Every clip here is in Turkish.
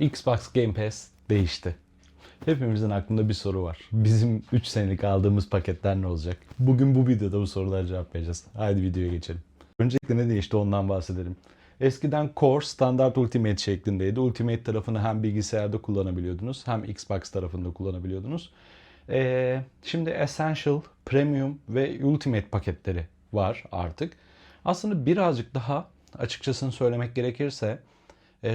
Xbox Game Pass değişti. Hepimizin aklında bir soru var. Bizim 3 senelik aldığımız paketler ne olacak? Bugün bu videoda bu sorulara cevap vereceğiz. Haydi videoya geçelim. Öncelikle ne değişti ondan bahsedelim. Eskiden Core standart Ultimate şeklindeydi. Ultimate tarafını hem bilgisayarda kullanabiliyordunuz hem Xbox tarafında kullanabiliyordunuz. Ee, şimdi Essential, Premium ve Ultimate paketleri var artık. Aslında birazcık daha açıkçasını söylemek gerekirse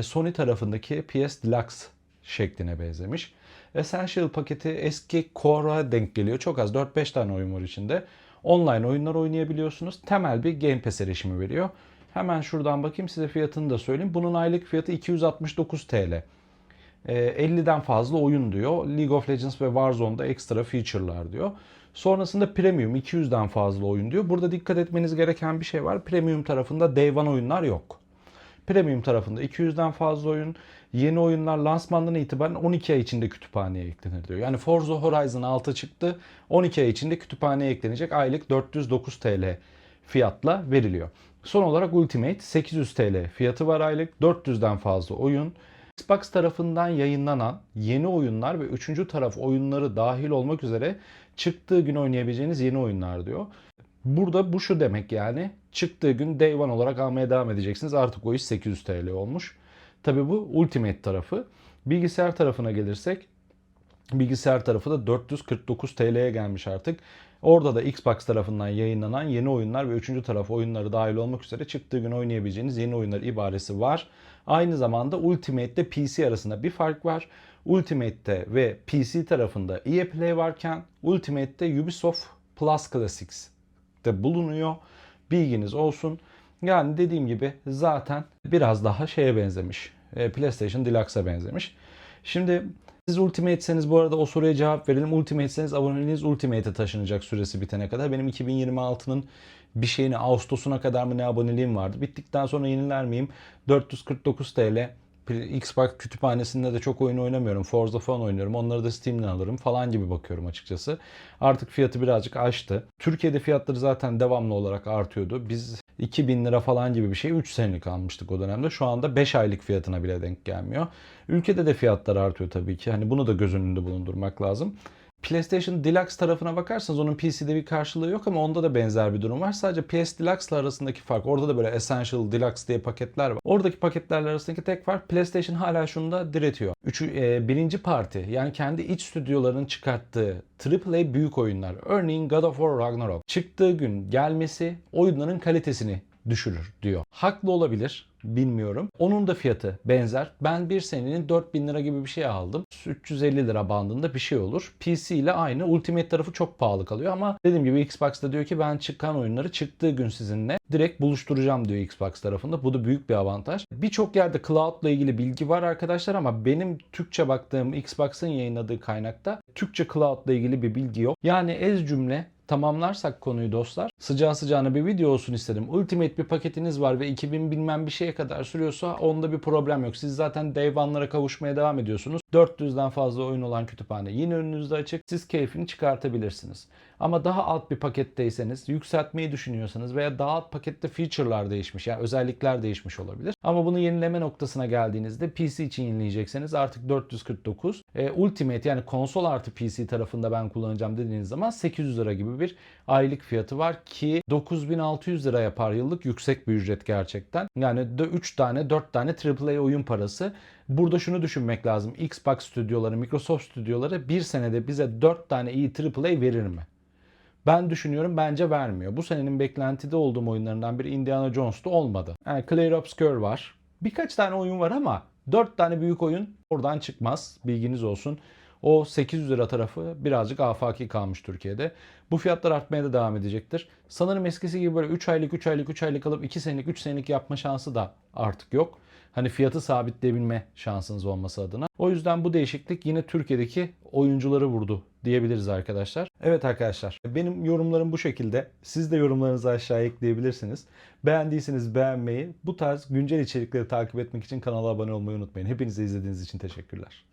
Sony tarafındaki PS Deluxe şekline benzemiş. Essential paketi eski Core'a denk geliyor. Çok az 4-5 tane oyun var içinde. Online oyunlar oynayabiliyorsunuz. Temel bir Game Pass erişimi veriyor. Hemen şuradan bakayım size fiyatını da söyleyeyim. Bunun aylık fiyatı 269 TL. E, 50'den fazla oyun diyor. League of Legends ve Warzone'da ekstra feature'lar diyor. Sonrasında Premium 200'den fazla oyun diyor. Burada dikkat etmeniz gereken bir şey var. Premium tarafında Day One oyunlar yok. Premium tarafında 200'den fazla oyun, yeni oyunlar lansmandan itibaren 12 ay içinde kütüphaneye eklenir diyor. Yani Forza Horizon 6 çıktı, 12 ay içinde kütüphaneye eklenecek aylık 409 TL fiyatla veriliyor. Son olarak Ultimate 800 TL fiyatı var aylık, 400'den fazla oyun. Xbox tarafından yayınlanan yeni oyunlar ve üçüncü taraf oyunları dahil olmak üzere çıktığı gün oynayabileceğiniz yeni oyunlar diyor. Burada bu şu demek yani çıktığı gün day one olarak almaya devam edeceksiniz. Artık o iş 800 TL olmuş. Tabi bu Ultimate tarafı. Bilgisayar tarafına gelirsek bilgisayar tarafı da 449 TL'ye gelmiş artık. Orada da Xbox tarafından yayınlanan yeni oyunlar ve üçüncü taraf oyunları dahil olmak üzere çıktığı gün oynayabileceğiniz yeni oyunlar ibaresi var. Aynı zamanda Ultimate'de PC arasında bir fark var. Ultimate'te ve PC tarafında EA Play varken Ultimate'de Ubisoft Plus Classics de bulunuyor. Bilginiz olsun. Yani dediğim gibi zaten biraz daha şeye benzemiş. E, PlayStation Deluxe'a benzemiş. Şimdi siz Ultimate'seniz bu arada o soruya cevap verelim. Ultimate'seniz aboneliğiniz Ultimate'e taşınacak süresi bitene kadar. Benim 2026'nın bir şeyini Ağustos'una kadar mı ne aboneliğim vardı. Bittikten sonra yeniler miyim? 449 TL. Xbox kütüphanesinde de çok oyun oynamıyorum. Forza falan oynuyorum. Onları da Steam'den alırım falan gibi bakıyorum açıkçası. Artık fiyatı birazcık aştı. Türkiye'de fiyatları zaten devamlı olarak artıyordu. Biz 2000 lira falan gibi bir şey 3 senelik almıştık o dönemde. Şu anda 5 aylık fiyatına bile denk gelmiyor. Ülkede de fiyatlar artıyor tabii ki. Hani bunu da göz önünde bulundurmak lazım. PlayStation Deluxe tarafına bakarsanız onun PC'de bir karşılığı yok ama onda da benzer bir durum var. Sadece PS Deluxe ile arasındaki fark. Orada da böyle Essential Deluxe diye paketler var. Oradaki paketlerle arasındaki tek fark PlayStation hala şunu da diretiyor. Üçü, e, birinci parti yani kendi iç stüdyolarının çıkarttığı AAA büyük oyunlar. Örneğin God of War Ragnarok. Çıktığı gün gelmesi oyunların kalitesini düşürür diyor. Haklı olabilir. Bilmiyorum. Onun da fiyatı benzer. Ben bir senenin 4000 lira gibi bir şey aldım. 350 lira bandında bir şey olur. PC ile aynı. Ultimate tarafı çok pahalı kalıyor ama dediğim gibi Xbox'ta diyor ki ben çıkan oyunları çıktığı gün sizinle direkt buluşturacağım diyor Xbox tarafında. Bu da büyük bir avantaj. Birçok yerde cloud ile ilgili bilgi var arkadaşlar ama benim Türkçe baktığım Xbox'ın yayınladığı kaynakta Türkçe cloud ile ilgili bir bilgi yok. Yani ez cümle tamamlarsak konuyu dostlar. Sıcağı sıcağına bir video olsun istedim. Ultimate bir paketiniz var ve 2000 bilmem bir şeye kadar sürüyorsa onda bir problem yok. Siz zaten Day kavuşmaya devam ediyorsunuz. 400'den fazla oyun olan kütüphane yine önünüzde açık. Siz keyfini çıkartabilirsiniz. Ama daha alt bir paketteyseniz, yükseltmeyi düşünüyorsanız veya daha alt pakette feature'lar değişmiş yani özellikler değişmiş olabilir. Ama bunu yenileme noktasına geldiğinizde PC için yenileyecekseniz artık 449. E, Ultimate yani konsol artı PC tarafında ben kullanacağım dediğiniz zaman 800 lira gibi bir aylık fiyatı var ki 9600 lira yapar yıllık yüksek bir ücret gerçekten. Yani 3 tane 4 tane AAA oyun parası. Burada şunu düşünmek lazım. Xbox stüdyoları, Microsoft stüdyoları bir senede bize 4 tane iyi AAA verir mi? Ben düşünüyorum bence vermiyor. Bu senenin beklentide olduğum oyunlarından biri Indiana Jones'tu olmadı. Yani Clear Obscure var. Birkaç tane oyun var ama 4 tane büyük oyun oradan çıkmaz. Bilginiz olsun. O 800 lira tarafı birazcık afaki kalmış Türkiye'de. Bu fiyatlar artmaya da devam edecektir. Sanırım eskisi gibi böyle 3 aylık 3 aylık 3 aylık alıp 2 senelik 3 senelik yapma şansı da artık yok. Hani fiyatı sabitleyebilme şansınız olması adına. O yüzden bu değişiklik yine Türkiye'deki oyuncuları vurdu diyebiliriz arkadaşlar. Evet arkadaşlar benim yorumlarım bu şekilde. Siz de yorumlarınızı aşağıya ekleyebilirsiniz. Beğendiyseniz beğenmeyi, bu tarz güncel içerikleri takip etmek için kanala abone olmayı unutmayın. Hepinize izlediğiniz için teşekkürler.